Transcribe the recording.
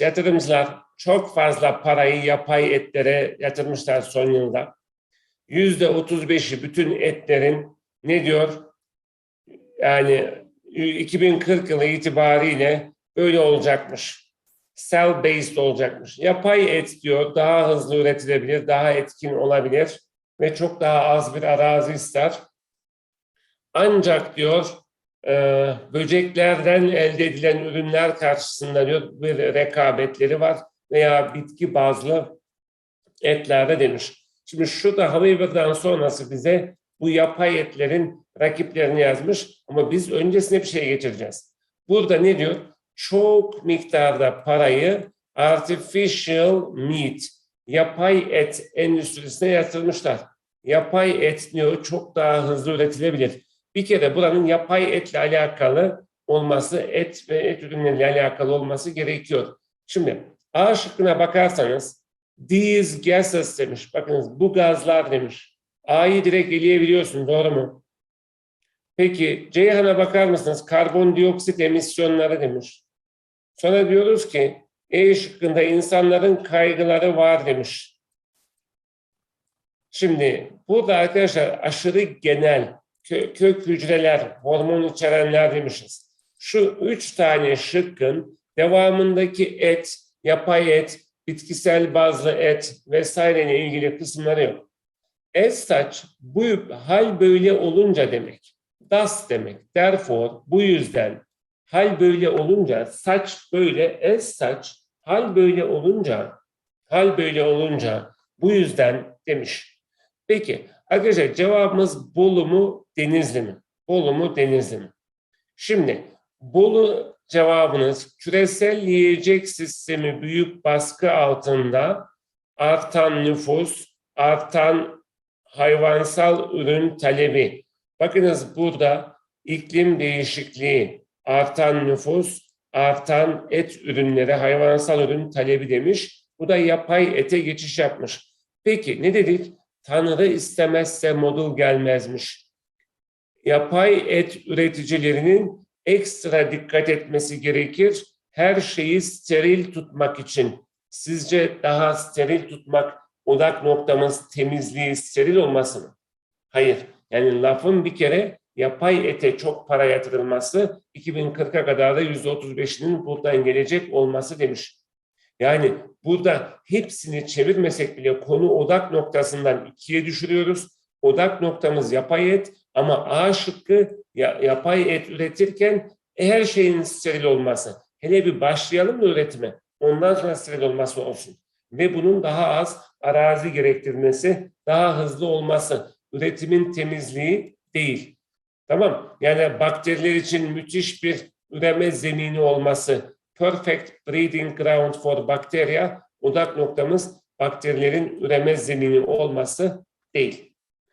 Yatırımcılar çok fazla parayı yapay etlere yatırmışlar son yılda. Yüzde 35'i bütün etlerin ne diyor? Yani 2040 yılı itibariyle böyle olacakmış. Cell based olacakmış. Yapay et diyor daha hızlı üretilebilir, daha etkin olabilir ve çok daha az bir arazi ister. Ancak diyor e, böceklerden elde edilen ürünler karşısında bir rekabetleri var veya bitki bazlı etlerde demiş. Şimdi şu da Haliburton sonrası bize bu yapay etlerin rakiplerini yazmış ama biz öncesine bir şey geçireceğiz. Burada ne diyor? Çok miktarda parayı artificial meat, yapay et endüstrisine yatırmışlar. Yapay et diyor çok daha hızlı üretilebilir. Bir kere buranın yapay etle alakalı olması, et ve et ürünleriyle alakalı olması gerekiyor. Şimdi A şıkkına bakarsanız these gases demiş. Bakınız bu gazlar demiş. A'yı direkt eleyebiliyorsun doğru mu? Peki Ceyhan'a bakar mısınız? Karbondioksit emisyonları demiş. Sonra diyoruz ki E şıkkında insanların kaygıları var demiş. Şimdi burada arkadaşlar aşırı genel kö- kök hücreler, hormon içerenler demişiz. Şu üç tane şıkkın devamındaki et, yapay et, bitkisel bazlı et vesaireyle ilgili kısımları yok. As such, bu hal böyle olunca demek. Thus demek. Therefore, bu yüzden hal böyle olunca, saç böyle, as such, hal böyle olunca, hal böyle olunca, bu yüzden demiş. Peki, arkadaşlar cevabımız Bolu mu, Denizli mi? Bolu mu, Denizli mi? Şimdi, Bolu cevabınız küresel yiyecek sistemi büyük baskı altında artan nüfus, artan hayvansal ürün talebi. Bakınız burada iklim değişikliği, artan nüfus, artan et ürünleri, hayvansal ürün talebi demiş. Bu da yapay ete geçiş yapmış. Peki ne dedik? Tanrı istemezse modul gelmezmiş. Yapay et üreticilerinin ekstra dikkat etmesi gerekir. Her şeyi steril tutmak için. Sizce daha steril tutmak odak noktamız temizliği, steril olması mı? Hayır. Yani lafın bir kere yapay ete çok para yatırılması 2040'a kadar da %35'inin buradan gelecek olması demiş. Yani burada hepsini çevirmesek bile konu odak noktasından ikiye düşürüyoruz. Odak noktamız yapay et ama A şıkkı ya- yapay et üretirken her şeyin steril olması. Hele bir başlayalım da üretime. Ondan sonra steril olması olsun. Ve bunun daha az arazi gerektirmesi, daha hızlı olması. Üretimin temizliği değil. Tamam. Yani bakteriler için müthiş bir üreme zemini olması. Perfect breeding ground for bacteria. Odak noktamız bakterilerin üreme zemini olması değil.